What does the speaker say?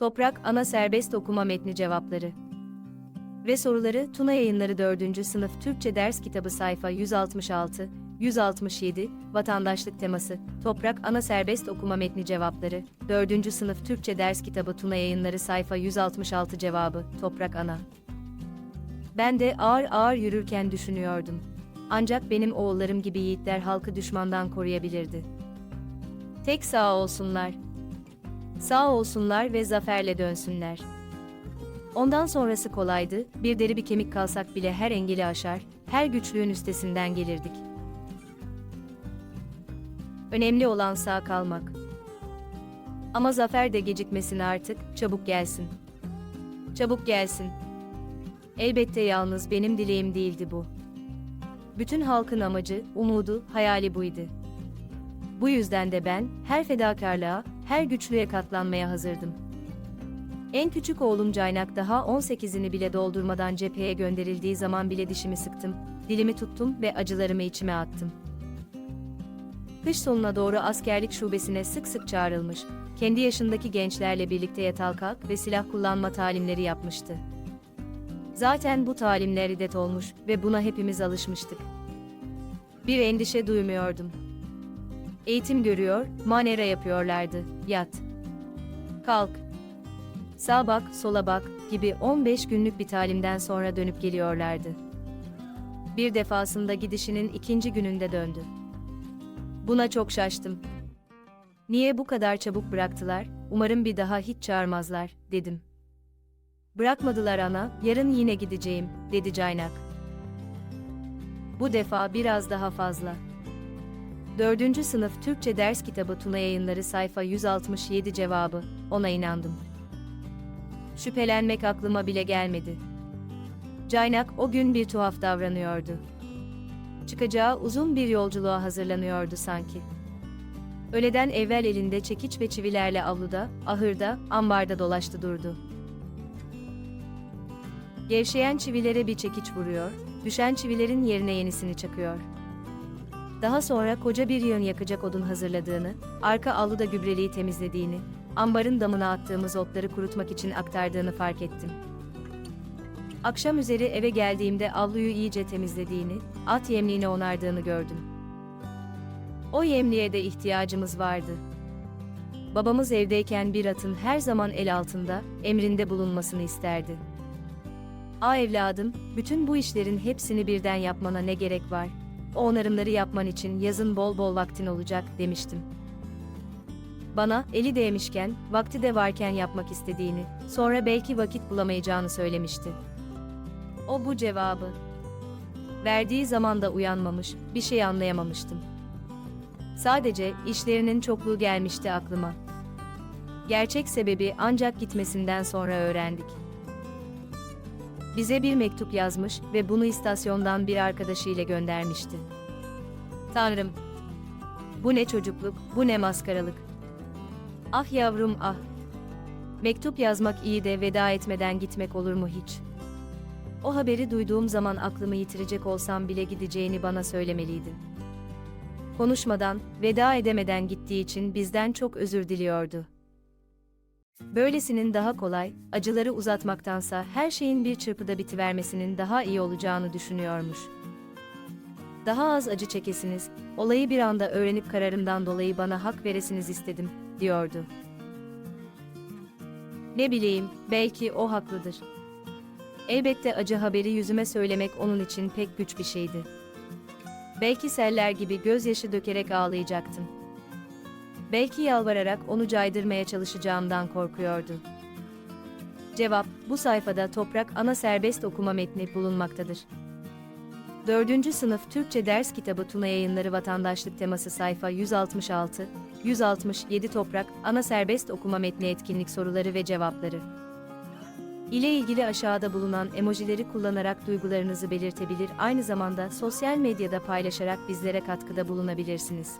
Toprak Ana Serbest Okuma Metni Cevapları ve soruları Tuna Yayınları 4. Sınıf Türkçe Ders Kitabı sayfa 166, 167, Vatandaşlık teması, Toprak Ana Serbest Okuma Metni Cevapları, 4. Sınıf Türkçe Ders Kitabı Tuna Yayınları sayfa 166 cevabı, Toprak Ana. Ben de ağır ağır yürürken düşünüyordum. Ancak benim oğullarım gibi yiğitler halkı düşmandan koruyabilirdi. Tek sağ olsunlar. Sağ olsunlar ve zaferle dönsünler. Ondan sonrası kolaydı, bir deri bir kemik kalsak bile her engeli aşar, her güçlüğün üstesinden gelirdik. Önemli olan sağ kalmak. Ama zafer de gecikmesin artık, çabuk gelsin. Çabuk gelsin. Elbette yalnız benim dileğim değildi bu. Bütün halkın amacı, umudu, hayali buydu. Bu yüzden de ben, her fedakarlığa, her güçlüğe katlanmaya hazırdım. En küçük oğlum Caynak daha 18'ini bile doldurmadan cepheye gönderildiği zaman bile dişimi sıktım, dilimi tuttum ve acılarımı içime attım. Kış sonuna doğru askerlik şubesine sık sık çağrılmış, kendi yaşındaki gençlerle birlikte yatal kalk ve silah kullanma talimleri yapmıştı. Zaten bu talimler idet olmuş ve buna hepimiz alışmıştık. Bir endişe duymuyordum. Eğitim görüyor, manera yapıyorlardı. Yat. Kalk. Sağa bak, sola bak gibi 15 günlük bir talimden sonra dönüp geliyorlardı. Bir defasında gidişinin ikinci gününde döndü. Buna çok şaştım. Niye bu kadar çabuk bıraktılar? Umarım bir daha hiç çağırmazlar, dedim. Bırakmadılar ana, yarın yine gideceğim, dedi Caynak. Bu defa biraz daha fazla. 4. sınıf Türkçe ders kitabı Tuna Yayınları sayfa 167 cevabı, ona inandım. Şüphelenmek aklıma bile gelmedi. Caynak o gün bir tuhaf davranıyordu. Çıkacağı uzun bir yolculuğa hazırlanıyordu sanki. Öğleden evvel elinde çekiç ve çivilerle avluda, ahırda, ambarda dolaştı durdu. Gevşeyen çivilere bir çekiç vuruyor, düşen çivilerin yerine yenisini çakıyor. Daha sonra koca bir yığın yakacak odun hazırladığını, arka avluda gübreliği temizlediğini, ambarın damına attığımız otları kurutmak için aktardığını fark ettim. Akşam üzeri eve geldiğimde avluyu iyice temizlediğini, at yemliğine onardığını gördüm. O yemliğe de ihtiyacımız vardı. Babamız evdeyken bir atın her zaman el altında, emrinde bulunmasını isterdi. A evladım, bütün bu işlerin hepsini birden yapmana ne gerek var? O onarımları yapman için yazın bol bol vaktin olacak, demiştim. Bana, eli değmişken, vakti de varken yapmak istediğini, sonra belki vakit bulamayacağını söylemişti. O bu cevabı. Verdiği zaman da uyanmamış, bir şey anlayamamıştım. Sadece işlerinin çokluğu gelmişti aklıma. Gerçek sebebi ancak gitmesinden sonra öğrendik. Bize bir mektup yazmış ve bunu istasyondan bir arkadaşıyla göndermişti. Tanrım! Bu ne çocukluk, bu ne maskaralık. Ah yavrum ah! Mektup yazmak iyi de veda etmeden gitmek olur mu hiç? O haberi duyduğum zaman aklımı yitirecek olsam bile gideceğini bana söylemeliydin. Konuşmadan, veda edemeden gittiği için bizden çok özür diliyordu. Böylesinin daha kolay, acıları uzatmaktansa her şeyin bir çırpıda bitivermesinin daha iyi olacağını düşünüyormuş. Daha az acı çekesiniz, olayı bir anda öğrenip kararımdan dolayı bana hak veresiniz istedim, diyordu. Ne bileyim, belki o haklıdır. Elbette acı haberi yüzüme söylemek onun için pek güç bir şeydi. Belki seller gibi gözyaşı dökerek ağlayacaktım. Belki yalvararak onu caydırmaya çalışacağımdan korkuyordu. Cevap, bu sayfada Toprak Ana Serbest Okuma Metni bulunmaktadır. 4. Sınıf Türkçe Ders Kitabı Tuna Yayınları Vatandaşlık Teması sayfa 166, 167 Toprak Ana Serbest Okuma Metni Etkinlik Soruları ve Cevapları ile ilgili aşağıda bulunan emojileri kullanarak duygularınızı belirtebilir, aynı zamanda sosyal medyada paylaşarak bizlere katkıda bulunabilirsiniz.